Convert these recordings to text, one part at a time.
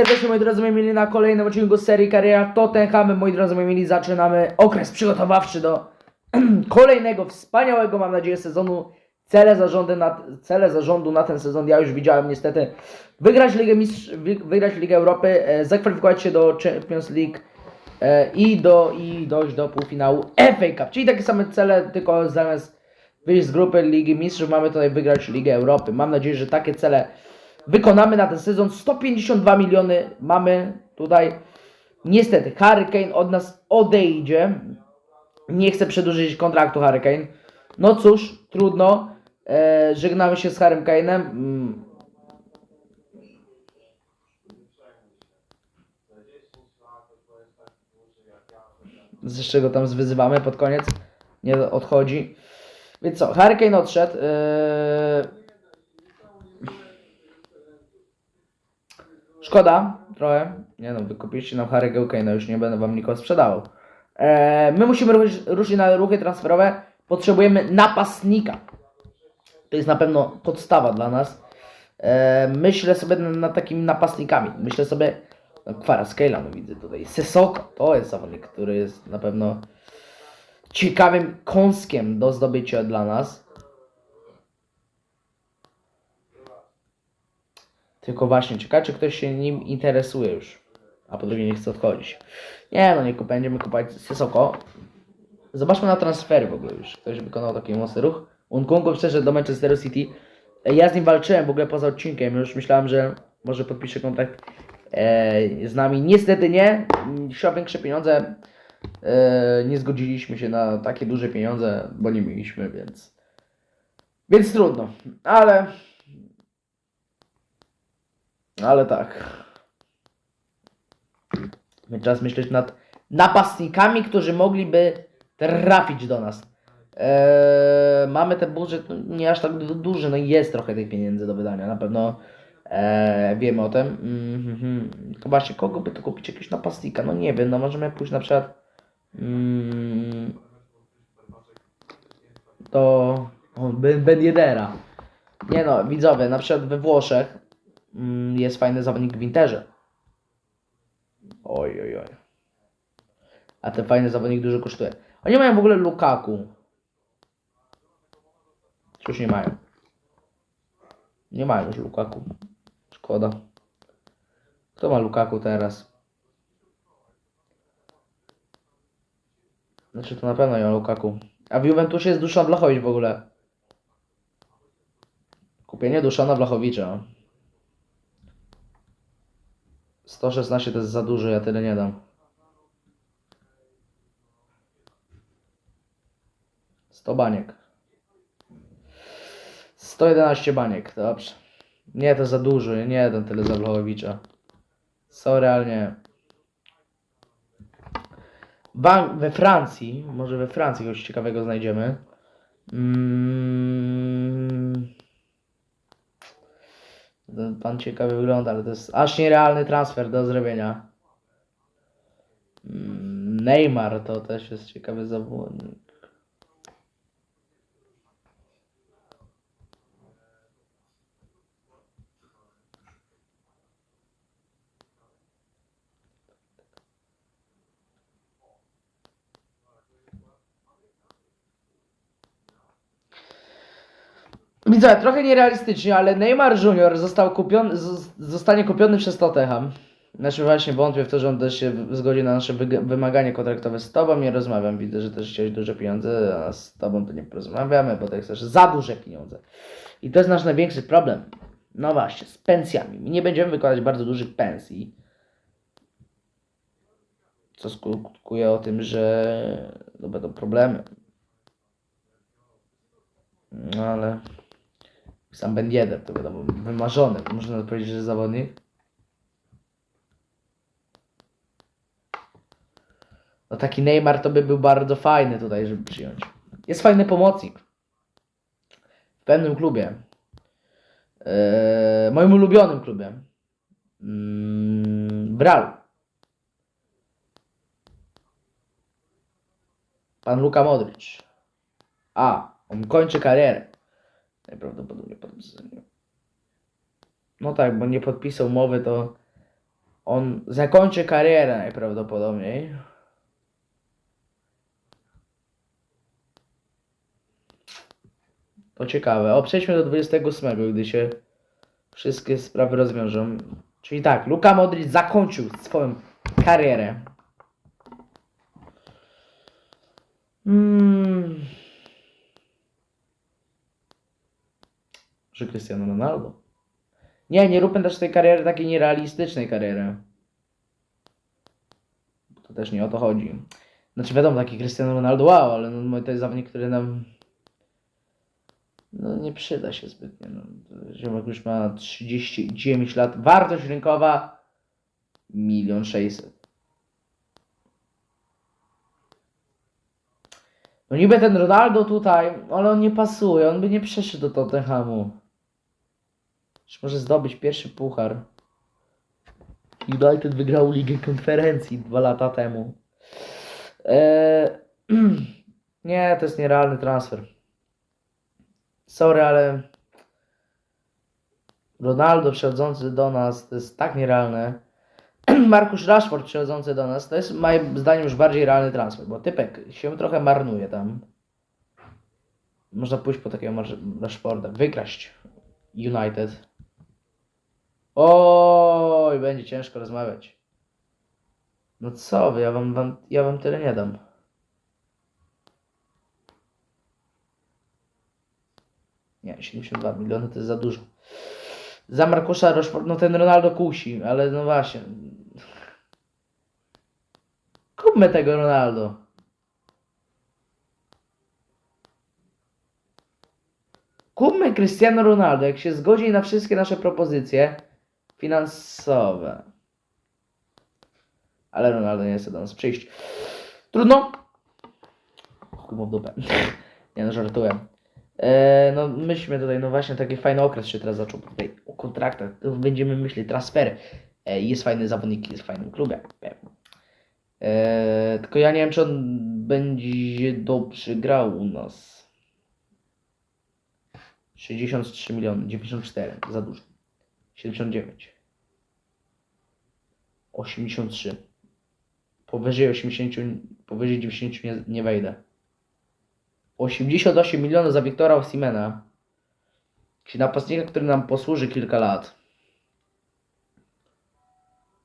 Serdecznie moi drodzy, moi mili na kolejnym odcinku serii Kariera Tottenham. Moi drodzy, moi mili, zaczynamy okres przygotowawczy do kolejnego wspaniałego, mam nadzieję, sezonu. Cele, zarządy na, cele zarządu na ten sezon ja już widziałem niestety. Wygrać Ligę, Mistrz, wy- wygrać Ligę Europy, e, zakwalifikować się do Champions League e, i, do, i dojść do półfinału FA Cup. Czyli takie same cele, tylko zamiast wyjść z grupy Ligi Mistrzów mamy tutaj wygrać Ligę Europy. Mam nadzieję, że takie cele wykonamy na ten sezon. 152 miliony mamy tutaj. Niestety, Harry Kane od nas odejdzie. Nie chce przedłużyć kontraktu Harry Kane. No cóż, trudno. E, żegnamy się z Harrym Kane'em. Mm. Z czego tam zwyzywamy pod koniec. Nie odchodzi. Więc co, Harry Kane odszedł. E, Szkoda, trochę. Nie no, wykupiliście nam Harry'ego Kane'a, już nie będę wam nikogo sprzedawał. Eee, my musimy ruszyć, ruszyć na ruchy transferowe. Potrzebujemy napastnika. To jest na pewno podstawa dla nas. Eee, myślę sobie nad, nad takimi napastnikami. Myślę sobie, no Kwaraskeila, no widzę tutaj. Sesoko, to jest zawodnik, który jest na pewno ciekawym kąskiem do zdobycia dla nas. Tylko właśnie, ciekawe czy ktoś się nim interesuje już. A po drugie nie chce odchodzić. Nie no, nie będziemy kupować Sysoko. Zobaczmy na transfery w ogóle już. Ktoś wykonał taki mocny ruch. Unkunku przeszedł do Manchesteru City. Ja z nim walczyłem w ogóle poza odcinkiem. Już myślałem, że może podpisze kontrakt e, z nami. Niestety nie. Chciał większe pieniądze. E, nie zgodziliśmy się na takie duże pieniądze, bo nie mieliśmy, więc... Więc trudno. Ale... Ale tak. My Czas myśleć nad napastnikami, którzy mogliby trafić do nas. Eee, mamy ten budżet no, nie aż tak du- duży, no i jest trochę tych pieniędzy do wydania, na pewno eee, wiemy o tym. Tylko właśnie, kogo by to kupić? Jakiegoś napastnika? No nie wiem, no możemy pójść na przykład mm, do Ben Yedera. Nie no, widzowie, na przykład we Włoszech mm, jest fajny zawodnik w Interze. Oj, oj, oj. A ten fajny zawodnik dużo kosztuje. Oni mają w ogóle Lukaku. Czy już nie mają? Nie mają już Lukaku. Szkoda. Kto ma Lukaku teraz? Znaczy to na pewno nie ma Lukaku. A w Juventusie jest Duszan Blachowicz w ogóle. Kupienie Duszana Blachowicza. 116 to jest za dużo, ja tyle nie dam. 100 baniek. 111 baniek, dobrze. Nie, to za dużo, ja nie dam tyle za Blachowicza. Sorry, ale. Wam- we Francji, może we Francji kogoś ciekawego znajdziemy. Mm. Pan ciekawy wygląda, ale to jest aż nierealny transfer do zrobienia. Mm, Neymar to też jest ciekawy zawodnik. Widzę, trochę nierealistycznie, ale Neymar Junior został kupiony, zostanie kupiony przez Tottenham. Znaczy właśnie wątpię w to, że on też się zgodzi na nasze wymagania kontraktowe z tobą. Nie rozmawiam, widzę, że też chciałeś duże pieniądze, a z tobą to nie porozmawiamy, bo ty chcesz za duże pieniądze. I to jest nasz największy problem. No właśnie, z pensjami. My nie będziemy wykładać bardzo dużych pensji. Co skutkuje o tym, że będą problemy. No ale sam Ben Yedder to wiadomo, wymarzony. Można powiedzieć, że zawodnik. No taki Neymar to by był bardzo fajny tutaj, żeby przyjąć. Jest fajny pomocnik. W pewnym klubie. Eee, moim ulubionym klubie. Mm, Bral. Pan Luka Modric. A, on kończy karierę. Najprawdopodobniej po tym sezonie. No tak, bo nie podpisał umowy, to On zakończy karierę najprawdopodobniej. To ciekawe. O, przejdźmy do 28, gdy się wszystkie sprawy rozwiążą. Czyli tak, Luka Modric zakończył swoją karierę. Hmm. Że Cristiano Ronaldo? Nie, nie róbmy też tej kariery takiej nierealistycznej kariery. To też nie o to chodzi. Znaczy wiadomo, taki Cristiano Ronaldo, wow, ale no, to jest zawodnik, który nam no, nie przyda się zbytnio. No. Ziomek już ma 39 lat. Wartość rynkowa 1 600. No niby ten Ronaldo tutaj, ale on nie pasuje, on by nie przeszedł do Tottenhamu. Czy może zdobyć pierwszy puchar. United wygrał Ligę Konferencji dwa lata temu. Eee, nie, to jest nierealny transfer. Sorry, ale Ronaldo przychodzący do nas to jest tak nierealne. Markusz Rashford przychodzący do nas to jest moim zdaniem już bardziej realny transfer, bo typek się trochę marnuje tam. Można pójść po takiego Rashforda, wykraść United. Oj, będzie ciężko rozmawiać. No co wy, ja wam, wam, ja wam tyle nie dam. Nie, 72 miliony to jest za dużo. Za Markusza Rashford, no ten Ronaldo kusi, ale no właśnie. Kupmy tego Ronaldo. Kupmy Cristiano Ronaldo, jak się zgodzi na wszystkie nasze propozycje finansowe. Ale Ronaldo nie chce do nas przyjść. Trudno. W dupę. Nie no, żartuję. E, no myślmy tutaj, no właśnie taki fajny okres się teraz zaczął tutaj o kontraktach. Będziemy myśleć transfery. E, jest fajny zawodnik, jest w fajnym klubie. pewnie. E, tylko ja nie wiem, czy on będzie dobrze grał u nas. 63 miliony, 94, za dużo. 79. 83. Powyżej 80, powyżej 90 nie, nie wejdę. 88 milionów za Wiktora Osimena. Czyli napastnika, który nam posłuży kilka lat.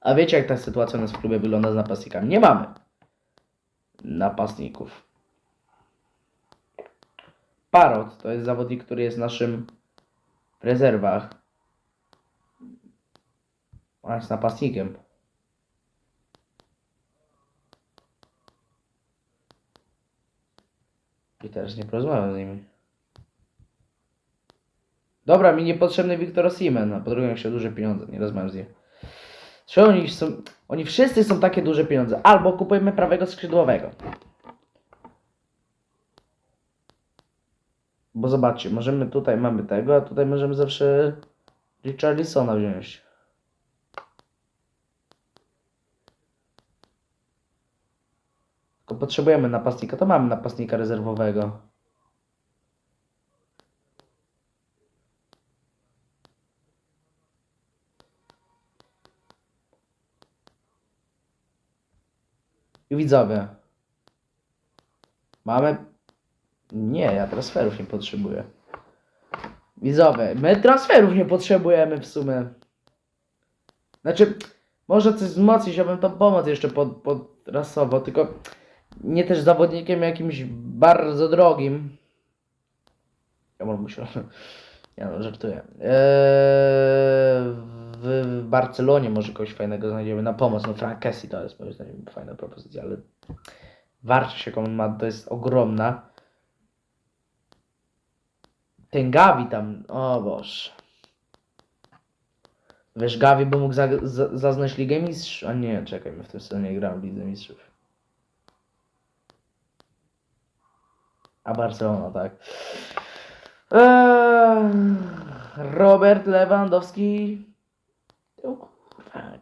A wiecie jak ta sytuacja u nas w klubie wygląda z napastnikami? Nie mamy napastników. Parot to jest zawodnik, który jest naszym w rezerwach. On jest napastnikiem. I teraz nie porozmawiam z nimi. Dobra, mi niepotrzebny Wiktor Osimhen, a po drugie jeszcze duże pieniądze, nie rozmawiam z nim. Czy oni są, oni wszyscy są takie duże pieniądze. Albo kupujemy prawego skrzydłowego. Bo zobaczcie, możemy tutaj mamy tego, a tutaj możemy zawsze Richarlisona wziąć. Tylko potrzebujemy napastnika, to mamy napastnika rezerwowego. I widzowie. Mamy. Nie, ja transferów nie potrzebuję. Widzowie, my transferów nie potrzebujemy w sumie. Znaczy, może coś wzmocnić, ja bym tam pomoc jeszcze pod, podrasował, tylko nie też zawodnikiem jakimś bardzo drogim. Ja może musiał. Ja no, żartuję. Eee, w, w Barcelonie może kogoś fajnego znajdziemy na pomoc. No Frank to jest moim zdaniem fajna propozycja, ale wartość jaką on ma to jest ogromna. Ten Gavi tam, o Boże. Wiesz, Gavi by mógł za, za, zaznać Ligę Mistrzów. A nie, czekaj, my w tym sezonie w Lidze Mistrzów. A Barcelona, tak. Eee, Robert Lewandowski. O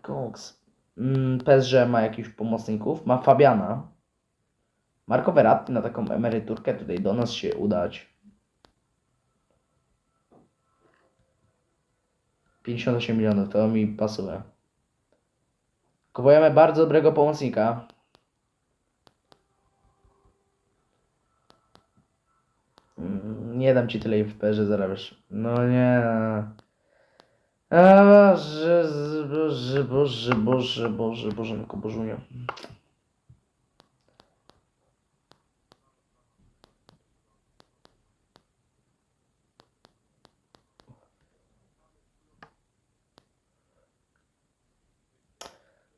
koks. Mm, PSG ma jakichś pomocników. Ma Fabiana. Marco Verratti na taką emeryturkę tutaj do nas się udać. 58 milionów, to mi pasuje. Kupujemy bardzo dobrego pomocnika. Mm, Nie dam ci tyle FP, że zarabiasz. No nie. A, z- Boże, Boże, Boże, Boże, Bożenko, Bożunio.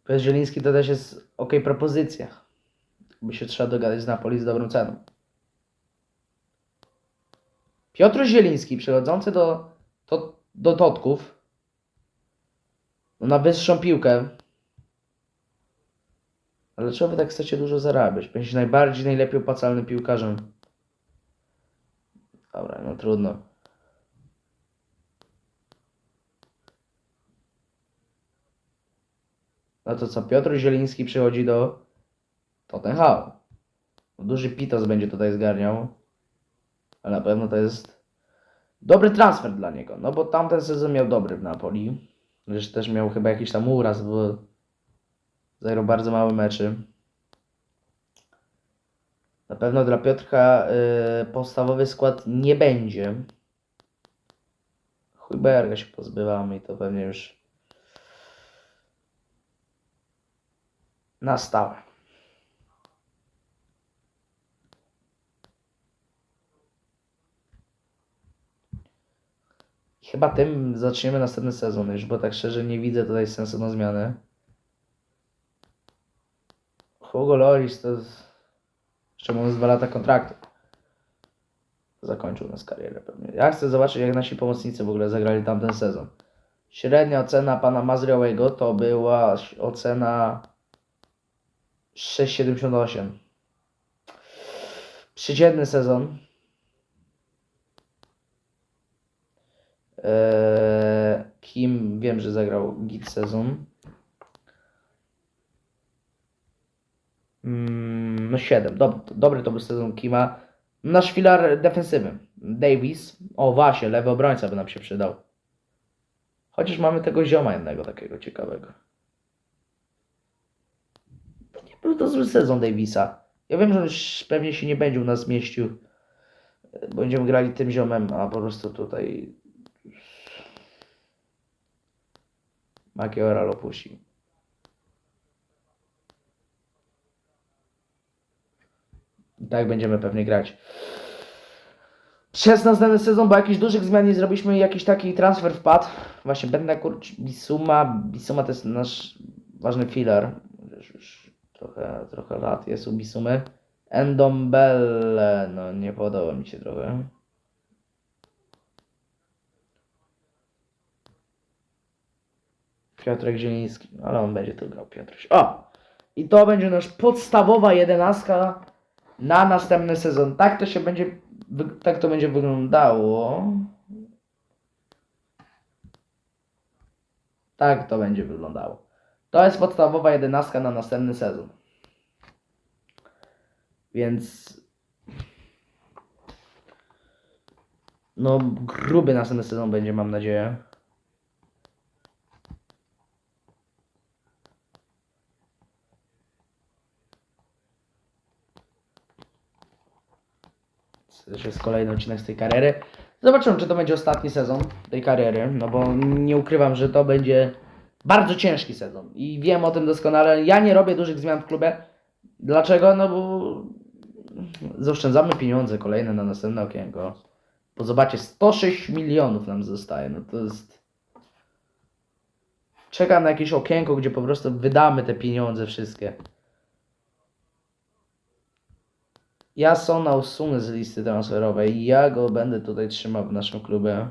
Bez Zieliński to też jest ok propozycja. By się trzeba dogadać z Napoli z dobrą ceną. Piotr Zieliński przechodzący do, to, do Totków no na wyższą piłkę. Ale czemu wy tak chcecie dużo zarabiać? Będziesz najbardziej, najlepiej opłacalnym piłkarzem. Dobra, no trudno. No to co, Piotr Zieliński przychodzi do Tottenham. Duży Pitos będzie tutaj zgarniał. Ale na pewno to jest dobry transfer dla niego. No bo tamten sezon miał dobry w Napoli. Zresztą też miał chyba jakiś tam uraz, bo zagrał bardzo mały meczy. Na pewno dla Piotrka y, podstawowy skład nie będzie. Chujberga się pozbywamy i to pewnie już na stałe. Chyba tym zaczniemy następny sezon już, bo tak szczerze nie widzę tutaj sensu na zmianę. Hugo Loris to. Jeszcze mamy z dwa lata kontraktu. Zakończył nas karierę pewnie. Ja chcę zobaczyć jak nasi pomocnicy w ogóle zagrali tamten sezon. Średnia ocena pana Mazriałego to była ocena 6,78. Przeciętny sezon. Kim wiem, że zagrał git sezon. Mm, no 7. Dob dobry to był sezon Kima. Nasz filar defensywy. Davis. O właśnie, lewy obrońca by nam się przydał. Chociaż mamy tego zioma jednego takiego ciekawego. Nie był to zły sezon Davisa. Ja wiem, że on pewnie się nie będzie u nas mieścił. Będziemy grali tym ziomem, a po prostu tutaj Makiora opuści. I tak będziemy pewnie grać. Przez następny sezon, bo jakichś dużych zmian nie zrobiliśmy, jakiś taki transfer wpadł. Właśnie Bendakur, Bisuma. Bisuma to jest nasz ważny filar. Już, już trochę, trochę lat jest u Bisumy. Endombele, no nie podoba mi się trochę. Piotrek Zieliński, ale on będzie tu grał Piotruś. O! I to będzie nasz podstawowa jedenastka na następny sezon. Tak to się będzie, tak to będzie wyglądało. Tak to będzie wyglądało. To jest podstawowa jedenastka na następny sezon. Więc no gruby następny sezon będzie, mam nadzieję. Też jest kolejny odcinek z tej kariery. Zobaczymy, czy to będzie ostatni sezon tej kariery, no bo nie ukrywam, że to będzie bardzo ciężki sezon i wiem o tym doskonale. Ja nie robię dużych zmian w klubie. Dlaczego? No bo zaoszczędzamy pieniądze kolejne na następne okienko. Bo zobaczcie, 106 milionów nam zostaje. No to jest. Czekam na jakieś okienko, gdzie po prostu wydamy te pieniądze wszystkie. Ja Sona usunę z listy transferowej ja go będę tutaj trzymał w naszym klubie.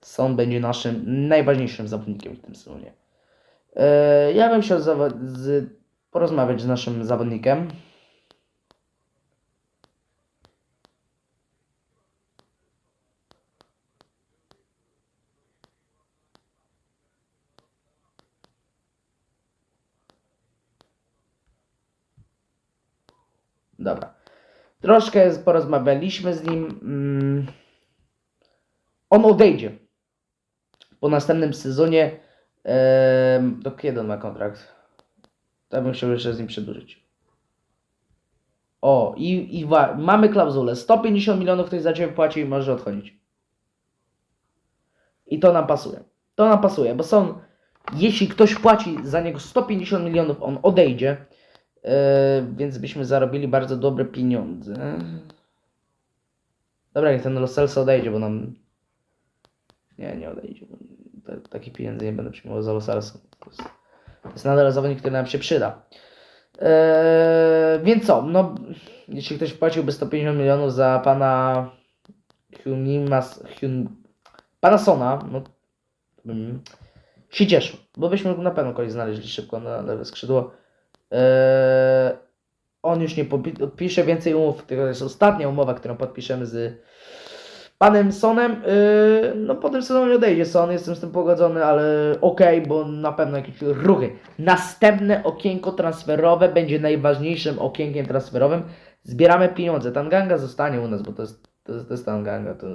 Son będzie naszym najważniejszym zawodnikiem w tym sezonie. E, Ja bym chciał porozmawiać z naszym zawodnikiem. Dobra. Troszkę porozmawialiśmy z nim. Mm, On odejdzie. Po następnym sezonie. em, do kiedy on ma kontrakt? To bym chciał jeszcze z nim przedłużyć. O, i, i mamy klauzulę. 150 milionów ktoś za ciebie płaci i może odchodzić. I to nam pasuje. To nam pasuje, bo są. Jeśli ktoś płaci za niego 150 milionów, on odejdzie. Yy, więc byśmy zarobili bardzo dobre pieniądze. Dobra, niech ten Los Celso odejdzie, bo nam. Nie, nie odejdzie. takich pieniędzy nie będę przyjmował za Los Celso. To jest, nadal zawodnik, który nam się przyda. Eee, więc co? No, jeśli ktoś płaciłby 150 milionów za pana Hunimas, Hun, pana Sona, no bym się cieszył, bo byśmy na pewno kogoś znaleźli szybko na lewe skrzydło. Eee, on już nie podpi- podpisze więcej umów, to jest ostatnia umowa, którą podpiszemy z panem Sonem. Eee, no po tym sezonie odejdzie Son, jestem z tym pogodzony, ale okej, bo na pewno jakieś ruchy. Następne okienko transferowe będzie najważniejszym okienkiem transferowym. Zbieramy pieniądze. Tanganga zostanie u nas, bo to jest, to jest, to jest Tanganga. To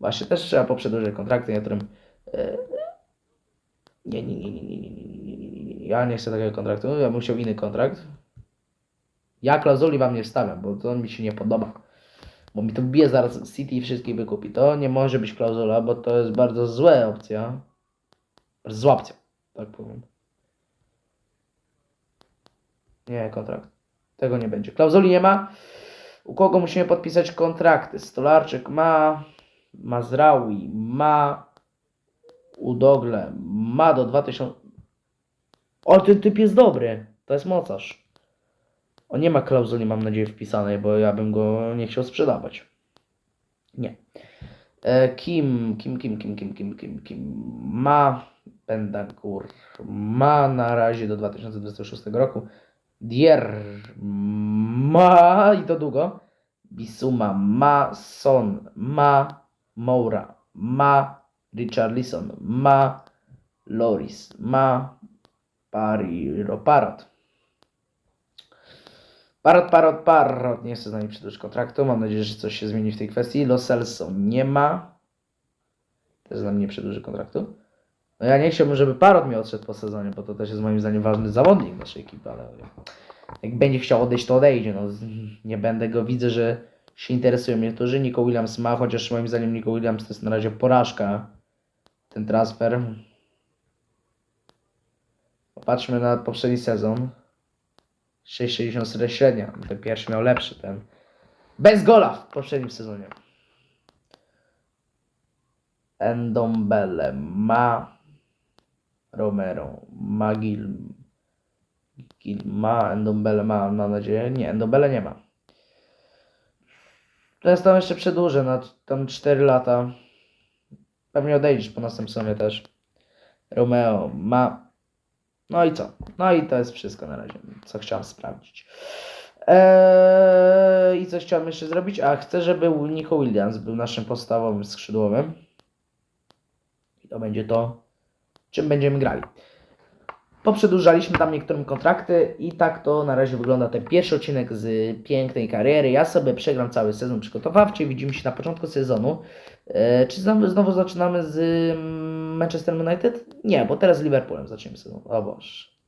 właśnie też trzeba poprzedłużyć kontrakty, niektórym. E, nie, nie, nie, nie, nie, nie, nie, nie, nie, nie. Ja nie chcę takiego kontraktu. Ja bym chciał inny kontrakt. Ja klauzuli wam nie wstawiam, bo to mi się nie podoba. Bo mi to bije zaraz City i wszystkich wykupi. To nie może być klauzula, bo to jest bardzo zła opcja. Bardzo zła opcja, tak powiem. Nie, kontrakt. Tego nie będzie. Klauzuli nie ma. U kogo musimy podpisać kontrakty? Stolarczyk ma, Mazraoui ma, Udogle ma do 2000. O, ten typ jest dobry. To jest mocarz. On nie ma klauzuli, mam nadzieję, wpisanej, bo ja bym go nie chciał sprzedawać. Nie. E, kim, kim, kim, kim, kim, kim, kim, kim ma Pendagur ma na razie do 2026 roku. Dier ma i to długo. Bisuma ma, Son ma, Moura ma, Richarlison ma, Loris ma, Pariro Parot. Parot, parot, parot. Nie chcę z nami przedłużyć kontraktu. Mam nadzieję, że coś się zmieni w tej kwestii. Lo Celso nie ma. Też z nami nie przedłuży kontraktu. No ja nie chciałbym, żeby Parot mi odszedł po sezonie, bo to też jest moim zdaniem ważny zawodnik naszej ekipy, ale jak będzie chciał odejść, to odejdzie. No, nie będę go, widzę, że się interesują niektórzy. Nico Williams ma, chociaż moim zdaniem Nico Williams to jest na razie porażka, ten transfer. Popatrzmy na poprzedni sezon. 6,64 średnia. Ten pierwszy miał lepszy, ten. Bez gola w poprzednim sezonie. Endombele ma Romero, ma Gil, Gil ma, Endombele ma, mam nadzieję. Nie, Endombele nie ma. Teraz tam jeszcze przedłużę na tam 4 lata. Pewnie odejdziesz po następnym też. Romeo ma. No i co? No i to jest wszystko na razie, co chciałem sprawdzić. Eee, I coś chciałem jeszcze zrobić? A chcę, żeby Nico Williams był naszym podstawowym skrzydłowym. I to będzie to, czym będziemy grali. Poprzedłużaliśmy tam niektórym kontrakty i tak to na razie wygląda ten pierwszy odcinek z pięknej kariery. Ja sobie przegram cały sezon przygotowawczy. Widzimy się na początku sezonu. E, czy znowu, znowu zaczynamy z mm, Manchester United? Nie, bo teraz z Liverpoolem zaczniemy sezon. O Boże.